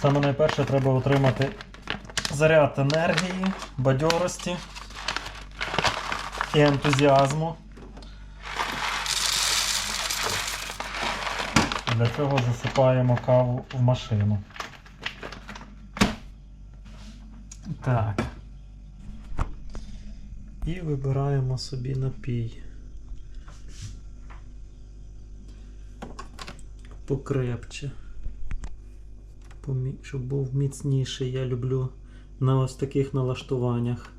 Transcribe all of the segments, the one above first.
Саме найперше треба отримати заряд енергії, бадьорості і ентузіазму. Для цього засипаємо каву в машину. Так. І вибираємо собі напій. Покрепче. Щоб був міцніший, я люблю на ось таких налаштуваннях.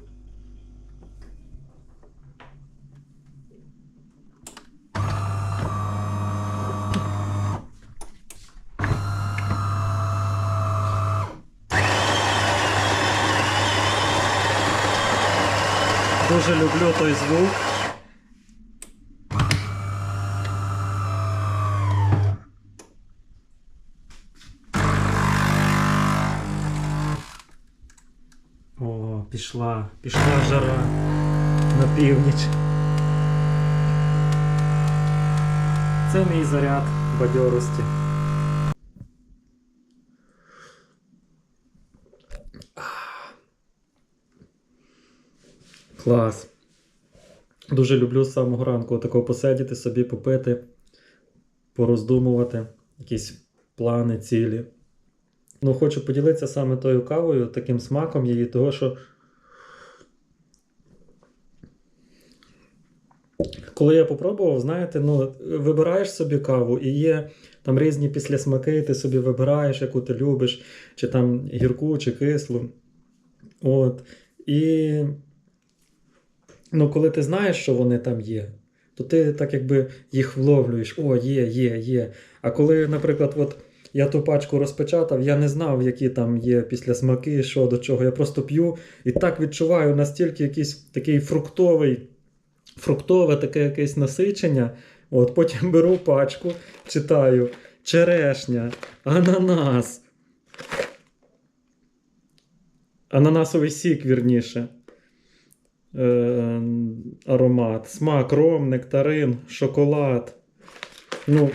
Дуже люблю той звук. Пішла, пішла жара на північ. Це мій заряд бадьорості. Клас. Дуже люблю з самого ранку отако посидіти собі, попити, пороздумувати, якісь плани, цілі. Ну, хочу поділитися саме тою кавою, таким смаком її, того що. Коли я попробував, знаєте, ну, вибираєш собі каву і є там різні післясмаки, ти собі вибираєш, яку ти любиш, чи там гірку, чи кислу. От. І ну, коли ти знаєш, що вони там є, то ти так якби їх вловлюєш. О, є, є, є. А коли, наприклад, от я ту пачку розпечатав, я не знав, які там є після смаки, що до чого. Я просто п'ю і так відчуваю настільки якийсь такий фруктовий, фруктове таке якесь насичення. От Потім беру пачку, читаю черешня, ананас. Ананасовий сік, вірніше. Е, аромат, смак, ром, нектарин, шоколад. Ну,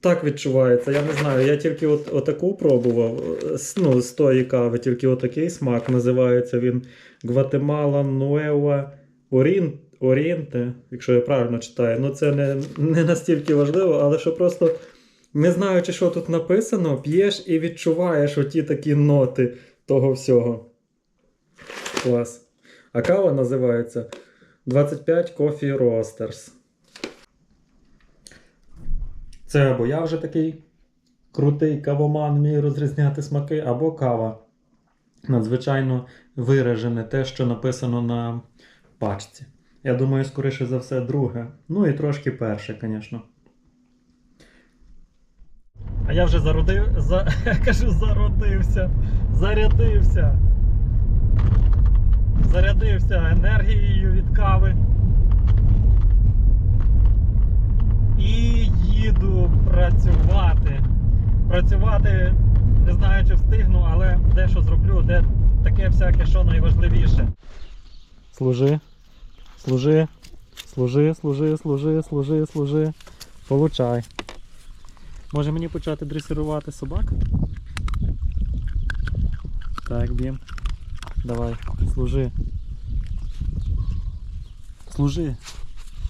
так відчувається. Я не знаю. Я тільки от, отаку пробував. Ну, з тої кави, тільки отакий смак. Називається він Гватемала Нуева Орін, Орієнте, якщо я правильно читаю. Ну, це не, не настільки важливо, але що просто, не знаючи, що тут написано, п'єш і відчуваєш оті такі ноти того всього. Клас. А кава називається 25 Coffee Roasters. Це або я вже такий крутий кавоман, вмію розрізняти смаки, або кава. Надзвичайно виражене те, що написано на пачці. Я думаю, скоріше за все, друге. Ну і трошки перше, звісно. А я вже зародив. За... Я кажу, зародився. Зарядився. Зарядився енергією від кави. І їду працювати. Працювати, не знаю, чи встигну, але дещо зроблю, де таке всяке, що найважливіше. Служи, служи, служи, служи, служи, служи, служи. Получай. Може мені почати дресирувати собак? Так, бім. Давай, служи. Служи.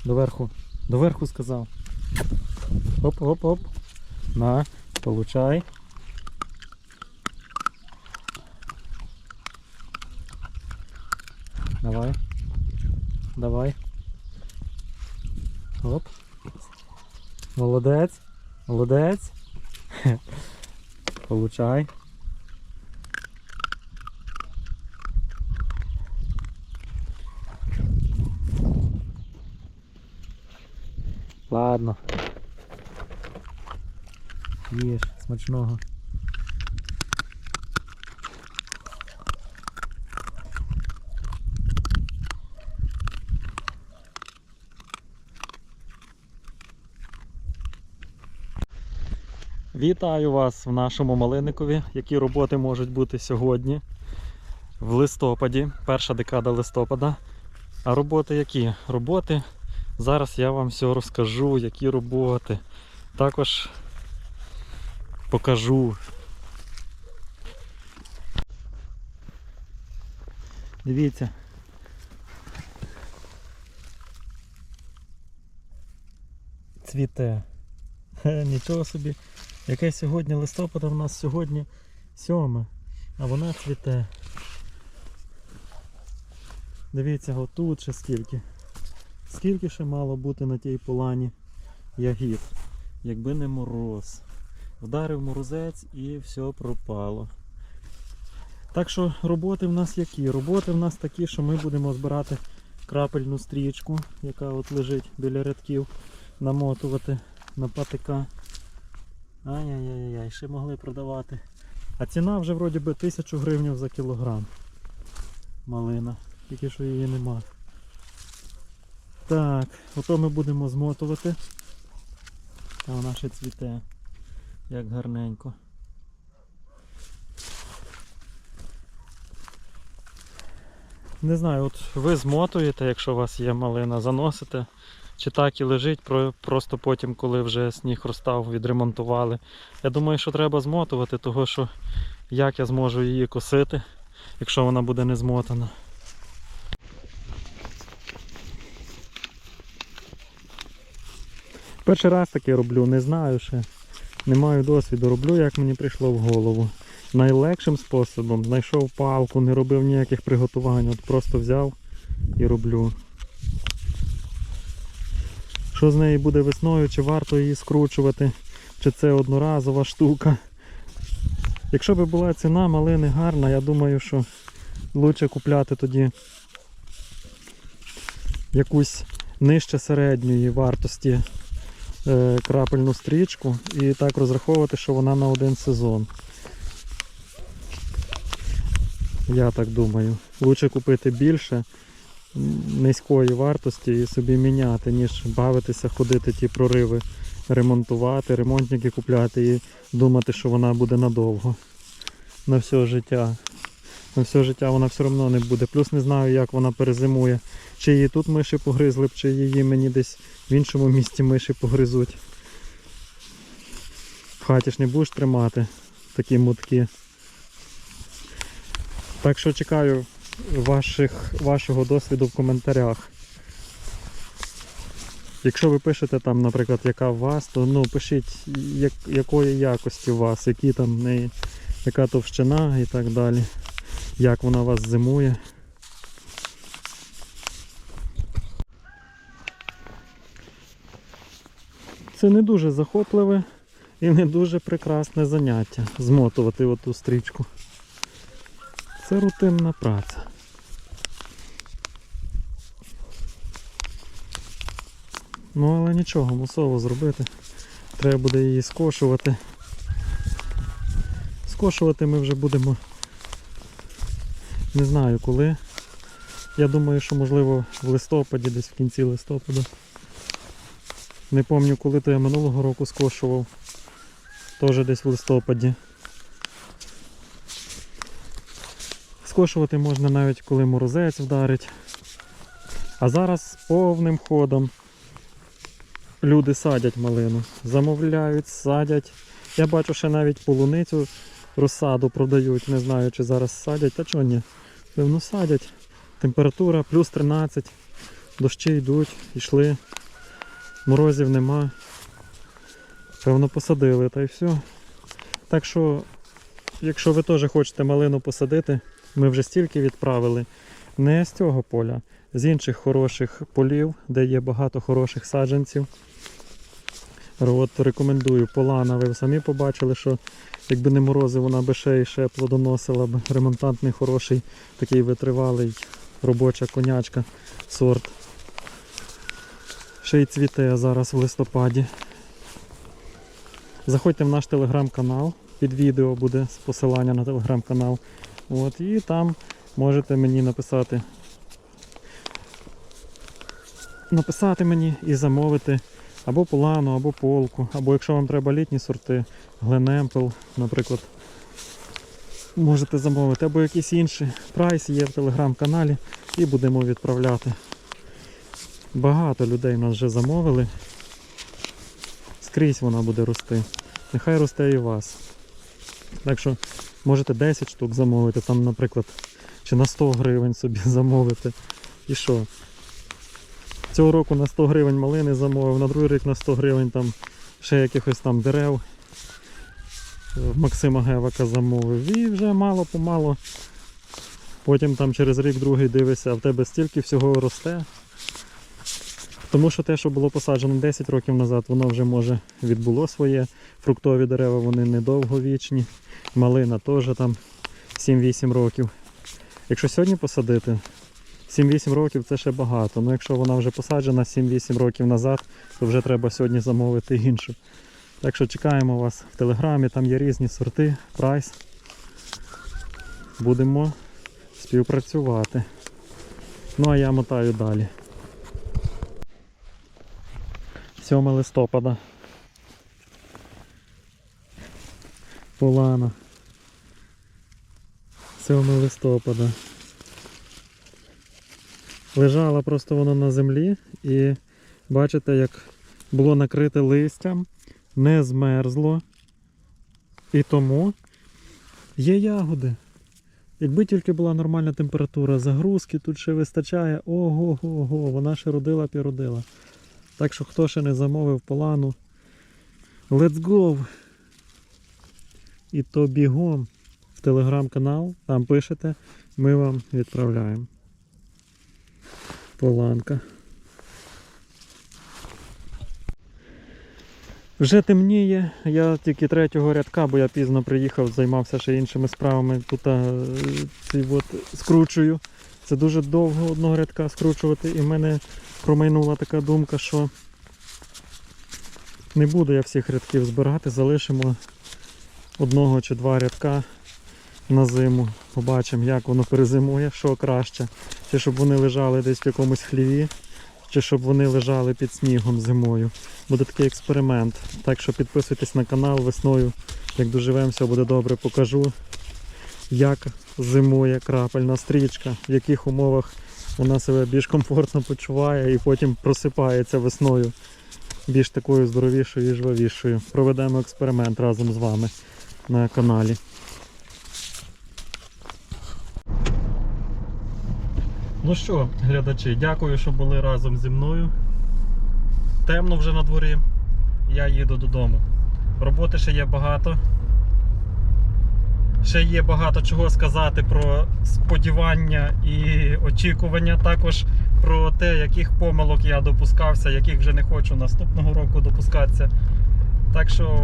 Доверху. Доверху сказав. Оп, оп, оп. На, получай. Давай. Давай. Оп. Молодець. Молодець. Получай. Ладно. Їж, смачного. Вітаю вас в нашому Малиникові. Які роботи можуть бути сьогодні, в листопаді, перша декада листопада. А роботи які? Роботи. Зараз я вам все розкажу, які роботи. Також покажу. Дивіться. Цвіте. Нічого собі. Яке сьогодні листопада в нас сьогодні сьоме, а вона цвіте. Дивіться, отут ще скільки. Скільки ще мало бути на тій полані ягід, якби не мороз. Вдарив морозець і все пропало. Так що роботи в нас які? Роботи в нас такі, що ми будемо збирати крапельну стрічку, яка от лежить біля рядків, намотувати на патика. Ай-яй-яй, ще могли продавати. А ціна вже вроді би 1000 гривень за кілограм. Малина. Тільки що її нема. Так, ото ми будемо змотувати. А вона ще цвіте. Як гарненько. Не знаю, от ви змотуєте, якщо у вас є малина, заносите. Чи так і лежить, просто потім, коли вже сніг розстав, відремонтували. Я думаю, що треба змотувати, того що як я зможу її косити, якщо вона буде не змотана. Перший раз таке роблю, не знаю ще. Не маю досвіду, роблю, як мені прийшло в голову. Найлегшим способом знайшов палку, не робив ніяких приготувань, от просто взяв і роблю. Що з неї буде весною, чи варто її скручувати, чи це одноразова штука. Якщо б була ціна малини гарна, я думаю, що краще купляти тоді якусь нижче середньої вартості е, крапельну стрічку і так розраховувати, що вона на один сезон. Я так думаю. Лучше купити більше низької вартості і собі міняти, ніж бавитися, ходити ті прориви, ремонтувати, ремонтники купляти і думати, що вона буде надовго. На все життя. На все життя вона все одно не буде. Плюс не знаю, як вона перезимує. Чи її тут миші погризли б, чи її мені десь в іншому місці миші погризуть. В хаті ж не будеш тримати такі мотки. Так що чекаю ваших, вашого досвіду в коментарях. Якщо ви пишете там, наприклад, яка у вас, то ну пишіть, як, якої якості у вас, які там неї, яка товщина і так далі. Як вона у вас зимує. Це не дуже захопливе і не дуже прекрасне заняття змотувати оту стрічку. Це рутинна праця. Ну але нічого, мусово зробити. Треба буде її скошувати. Скошувати ми вже будемо. Не знаю коли. Я думаю, що можливо в листопаді, десь в кінці листопада. Не пам'ятаю, коли то я минулого року скошував. Теж десь в листопаді. Скошувати можна навіть коли морозець вдарить. А зараз повним ходом люди садять малину. Замовляють, садять. Я бачу, ще навіть полуницю розсаду продають. Не знаю, чи зараз садять, та чого ні. Певно садять. Температура плюс 13. Дощі йдуть, йшли. Морозів нема. Певно посадили та й все. Так що, якщо ви теж хочете малину посадити, ми вже стільки відправили. Не з цього поля, з інших хороших полів, де є багато хороших саджанців. От рекомендую полана. Ви самі побачили, що якби не морози, вона би ще і ще плодоносила б. Ремонтантний хороший, такий витривалий, робоча конячка, сорт. Ще й цвіте зараз в листопаді. Заходьте в наш телеграм-канал. Під відео буде посилання на телеграм-канал. От, і там можете мені написати. Написати мені і замовити або полану, або полку, або якщо вам треба літні сорти, гленемпел, наприклад, можете замовити, або якісь інші. Прайс є в телеграм-каналі і будемо відправляти. Багато людей нас вже замовили. Скрізь вона буде рости. Нехай росте і вас. Так що можете 10 штук замовити. Там, наприклад, чи на 100 гривень собі замовити. І що? Цього року на 100 гривень малини замовив, на другий рік на 100 гривень там ще якихось там дерев. Максима Гевака замовив. І вже мало помало. Потім там через рік другий дивишся, а в тебе стільки всього росте. Тому що те, що було посаджено 10 років назад, воно вже може відбуло своє. Фруктові дерева вони недовговічні. Малина теж там 7-8 років. Якщо сьогодні посадити, 7-8 років це ще багато. Ну якщо вона вже посаджена 7-8 років назад, то вже треба сьогодні замовити іншу. Так що чекаємо вас в телеграмі, там є різні сорти, прайс. Будемо співпрацювати. Ну а я мотаю далі. 7 листопада. Полана. 7 листопада. Лежала просто воно на землі і бачите, як було накрите листям, не змерзло. І тому є ягоди. Якби тільки була нормальна температура загрузки, тут ще вистачає. Ого-го-го, вона ще родила піродила. Так що хто ще не замовив полану, let's go! І то бігом в телеграм-канал, там пишете, ми вам відправляємо. Поланка. Вже темніє, я тільки третього рядка, бо я пізно приїхав, займався ще іншими справами. Тут а, ці от скручую. Це дуже довго одного рядка скручувати, і в мене промайнула така думка, що не буду я всіх рядків збирати, залишимо одного чи два рядка на зиму. Побачимо, як воно перезимує, що краще. Чи щоб вони лежали десь в якомусь хліві, чи щоб вони лежали під снігом зимою. Буде такий експеримент. Так що підписуйтесь на канал весною. Як доживемося, буде добре, покажу, як зимує крапельна стрічка, в яких умовах вона себе більш комфортно почуває і потім просипається весною більш такою здоровішою і жвавішою. Проведемо експеримент разом з вами на каналі. Ну що, глядачі, дякую, що були разом зі мною. Темно вже на дворі. Я їду додому. Роботи ще є багато. Ще є багато чого сказати про сподівання і очікування. Також про те, яких помилок я допускався, яких вже не хочу наступного року допускатися. Так що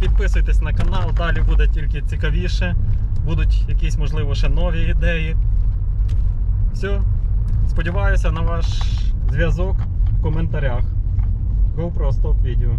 підписуйтесь на канал, далі буде тільки цікавіше. Будуть якісь, можливо, ще нові ідеї. Все. Сподіваюся на ваш зв'язок в коментарях. GoPro стоп відео.